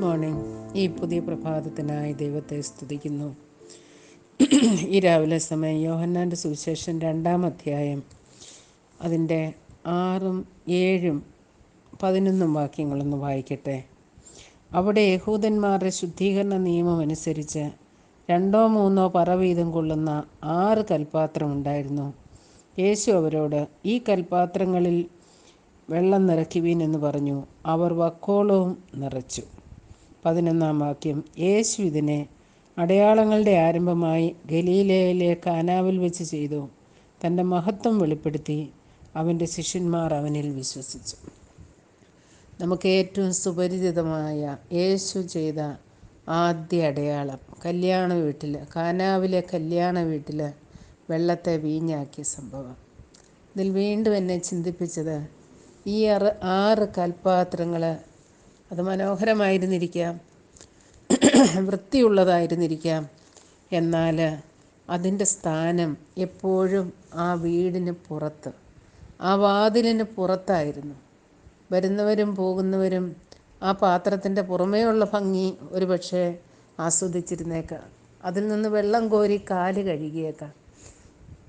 Morning ഈ പുതിയ പ്രഭാതത്തിനായി ദൈവത്തെ സ്തുതിക്കുന്നു. ഈ രാവിലെ സമയം യോഹന്നാന്റെ സുവിശേഷം രണ്ടാം അധ്യായം അതിന്റെ ആറും ഏഴും പതിനൊന്നും വാക്യങ്ങളൊന്ന് വായിക്കട്ടെ. അവിടെ യഹൂദന്മാരുടെ ശുദ്ധീകരണ നിയമം അനുസരിച്ച് രണ്ടോ മൂന്നോ പറ വീതം കൊള്ളുന്ന ആറ് കൽപ്പാത്രം ഉണ്ടായിരുന്നു. യേശു അവരോട് ഈ കൽപാത്രങ്ങളിൽ വെള്ളം നിറയ്ക്കുവീൻ എന്ന് പറഞ്ഞു. അവർ വക്കോളവും നിറച്ചു. പതിനൊന്നാം വാക്യം. യേശു ഇതിനെ അടയാളങ്ങളുടെ ആരംഭമായി ഗലീലയിലെ കാനാവിൽ വെച്ച് ചെയ്തു. തന്റെ മഹത്വം വെളിപ്പെടുത്തി. അവന്റെ ശിഷ്യന്മാർ അവനിൽ വിശ്വസിച്ചു. നമുക്ക് ഏറ്റവും സുപരിചിതമായ യേശു ചെയ്ത ആദ്യ അടയാളം കല്യാണ വീട്ടിൽ കാനാവിലെ കല്യാണ വീട്ടിൽ വെള്ളത്തെ വീഞ്ഞാക്കിയ സംഭവം. ഇതിൽ വീണ്ടും എന്നെ ചിന്തിപ്പിച്ചത് ഈ ആറ് ആറ് കൽപ്പാത്രങ്ങൾ അത് മനോഹരമായിരുന്നിരിക്കാം. വൃത്തിയുള്ളതായിരുന്നിരിക്കാം. എന്നാൽ അതിന്റെ സ്ഥാനം എപ്പോഴും ആ വീടിന് പുറത്ത് ആ വാതിലിന് പുറത്തായിരുന്നു. വരുന്നവരും പോകുന്നവരും ആ പാത്രത്തിന്റെ പുറമേയുള്ള ഭംഗി ഒരു പക്ഷേ ആസ്വദിച്ചിരുന്നേക്കാം. അതിൽ നിന്ന് വെള്ളം കോരി കാൽ കഴുകിയേക്കാം.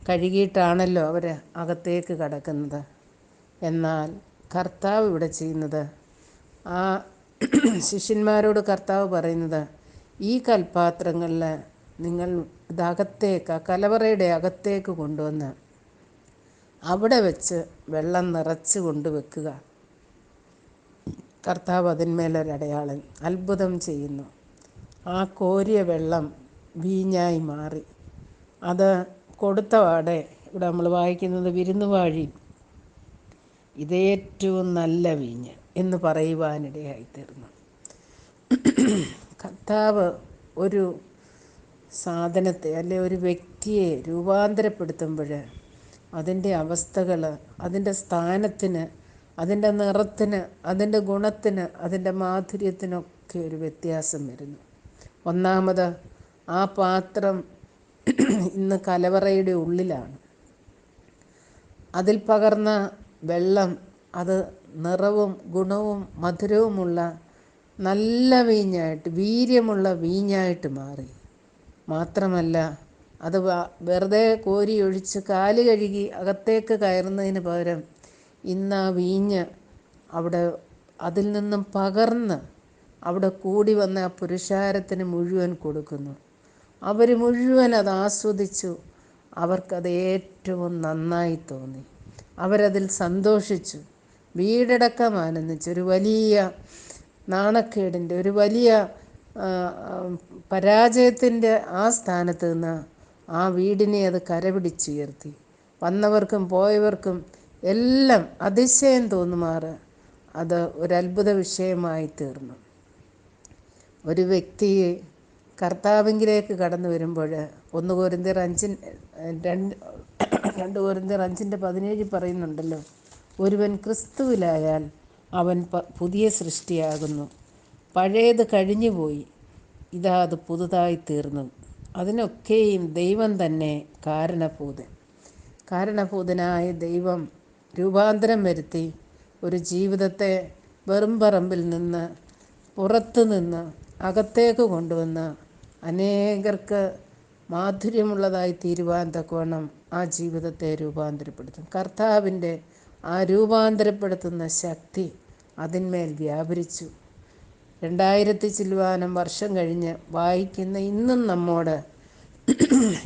കഴുകിയിട്ടാണല്ലോ അവർ അകത്തേക്ക് കടക്കുന്നത്. എന്നാൽ കർത്താവ് ഇവിടെ ചെയ്യുന്നത് ആ ശിഷ്യന്മാരോട് കർത്താവ് പറയുന്നത് ഈ കൽപാത്രങ്ങളിൽ നിങ്ങൾ ഇതകത്തേക്ക് ആ കലവറയുടെ അകത്തേക്ക് കൊണ്ടുവന്ന് അവിടെ വെച്ച് വെള്ളം നിറച്ച് കൊണ്ടുവെക്കുക. കർത്താവ് അതിന്മേലൊരടയാളം അത്ഭുതം ചെയ്യുന്നു. ആ കോരിയ വെള്ളം വീഞ്ഞായി മാറി. അത് കൊടുത്ത വാടെ ഇവിടെ നമ്മൾ വായിക്കുന്നത് വിരുന്നുവാഴി ഇതേറ്റവും നല്ല വീഞ്ഞ്. എന്ന് പറയുവാനിടയായിത്തീർന്നു. കർത്താവ് ഒരു സാധനത്തെ അല്ലെ ഒരു വ്യക്തിയെ രൂപാന്തരപ്പെടുത്തുമ്പോൾ അതിന്റെ അവസ്ഥകൾ അതിന്റെ സ്ഥാനത്തിന് അതിന്റെ നിറത്തിന് അതിന്റെ ഗുണത്തിന് അതിന്റെ മാധുര്യത്തിനൊക്കെ ഒരു വ്യത്യാസം വരുന്നു. ഒന്നാമത് ആ പാത്രം ഇന്ന് കലവറയുടെ ഉള്ളിലാണ്. അതിൽ പകർന്ന വെള്ളം അത് നിറവും ഗുണവും മധുരവുമുള്ള നല്ല വീഞ്ഞായിട്ട് വീര്യമുള്ള വീഞ്ഞായിട്ട് മാറി. മാത്രമല്ല അത് വെറുതെ കോരി ഒഴിച്ച് കാൽ കഴുകി അകത്തേക്ക് കയറുന്നതിന് പകരം ഇന്ന് ആ വീഞ്ഞ് അവിടെ അതിൽ നിന്നും പകർന്ന് അവിടെ കൂടി വന്ന ആ പുരുഷാരത്തിന് മുഴുവൻ കൊടുക്കുന്നു. അവർ മുഴുവൻ അത് ആസ്വദിച്ചു. അവർക്കത് ഏറ്റവും നന്നായി തോന്നി. അവരതിൽ സന്തോഷിച്ചു. വീടടക്കം ആനന്ദിച്ച് ഒരു വലിയ നാണക്കേടിന്റെ ഒരു വലിയ പരാജയത്തിന്റെ ആ സ്ഥാനത്ത് നിന്ന് ആ വീടിനെ അത് കരപിടിച്ചുയർത്തി. വന്നവർക്കും പോയവർക്കും എല്ലാം അതിശയം തോന്നുമാറ് അത് ഒരത്ഭുത വിഷയമായി തീർന്നു. ഒരു വ്യക്തിയെ കർത്താവിങ്കിലേക്ക് കടന്നു വരുമ്പോൾ ഒന്ന് കോരിന്തിയർ അഞ്ചിൻ രണ്ട് രണ്ട് കോരിന്തിയർ അഞ്ചിന്റെ പതിനേഴ് പറയുന്നുണ്ടല്ലോ. ഒരുവൻ ക്രിസ്തുവിലായാൽ അവൻ പുതിയ സൃഷ്ടിയാകുന്നു. പഴയത് കഴിഞ്ഞുപോയി ഇതാ അത് പുതുതായി തീർന്നു. അതിനൊക്കെയും ദൈവം തന്നെ കാരണഭൂതൻ. കാരണഭൂതനായ ദൈവം രൂപാന്തരം വരുത്തി ഒരു ജീവിതത്തെ വെറും പറമ്പിൽ നിന്ന് പുറത്തു നിന്ന് അകത്തേക്ക് കൊണ്ടുവന്ന് അനേകർക്ക് മാധുര്യമുള്ളതായി തീരുവാൻ തക്കവണ്ണം ആ ജീവിതത്തെ രൂപാന്തരപ്പെടുത്തും. കർത്താവിന്റെ ആ രൂപാന്തരപ്പെടുത്തുന്ന ശക്തി അതിന്മേൽ വ്യാപരിച്ചു. രണ്ടായിരത്തി ചില്ലുവാനം വർഷം കഴിഞ്ഞ് വായിക്കുന്ന ഇന്നും നമ്മോട്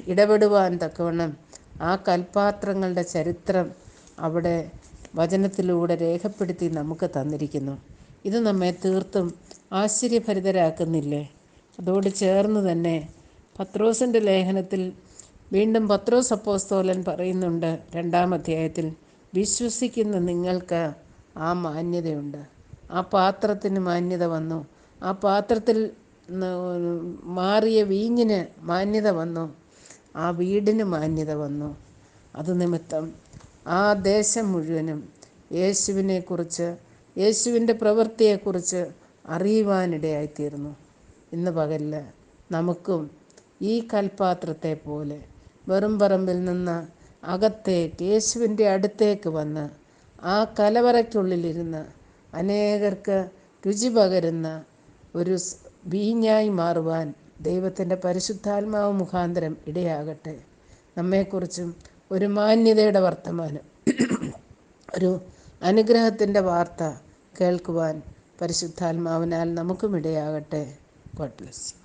ഇടപെടുവാൻ തക്കവണ്ണം ആ കൽപാത്രങ്ങളുടെ ചരിത്രം അവിടെ വചനത്തിലൂടെ രേഖപ്പെടുത്തി നമുക്ക് തന്നിരിക്കുന്നു. ഇത് നമ്മെ തീർത്തും ആശ്ചര്യഭരിതരാക്കുന്നില്ലേ? അതോട് ചേർന്ന് തന്നെ പത്രോസിന്റെ ലേഖനത്തിൽ വീണ്ടും പത്രോസ് അപ്പോസ്തോലൻ പറയുന്നുണ്ട് രണ്ടാം അധ്യായത്തിൽ വിശ്വസിക്കുന്ന നിങ്ങൾക്ക് ആ മാന്യതയുണ്ട്. ആ പാത്രത്തിന് മാന്യത വന്നു. ആ പാത്രത്തിൽ മാറിയ വീഞ്ഞിന് മാന്യത വന്നു. ആ വീടിന് മാന്യത വന്നു. അത് നിമിത്തം ആ ദേശം മുഴുവനും യേശുവിനെക്കുറിച്ച് യേശുവിന്റെ പ്രവൃത്തിയെക്കുറിച്ച് അറിയുവാനിടയായിത്തീർന്നു. ഇന്ന് പകലിൽ നമുക്കും ഈ കൽപാത്രത്തെ പോലെ വെറും പറമ്പിൽ നിന്ന് അകത്തേക്ക് യേശുവിന്റെ അടുത്തേക്ക് വന്ന് ആ കലവറയ്ക്കുള്ളിലിരുന്ന് അനേകർക്ക് രുചി പകരുന്ന ഒരു വീഞ്ഞായി മാറുവാൻ ദൈവത്തിന്റെ പരിശുദ്ധാത്മാവ് മുഖാന്തരം ഇടയാകട്ടെ. നമ്മെക്കുറിച്ചും ഒരു മാന്യതയുടെ വർത്തമാനം ഒരു അനുഗ്രഹത്തിന്റെ വാർത്ത കേൾക്കുവാൻ പരിശുദ്ധാത്മാവിനാൽ നമുക്കും ഇടയാകട്ടെ. God bless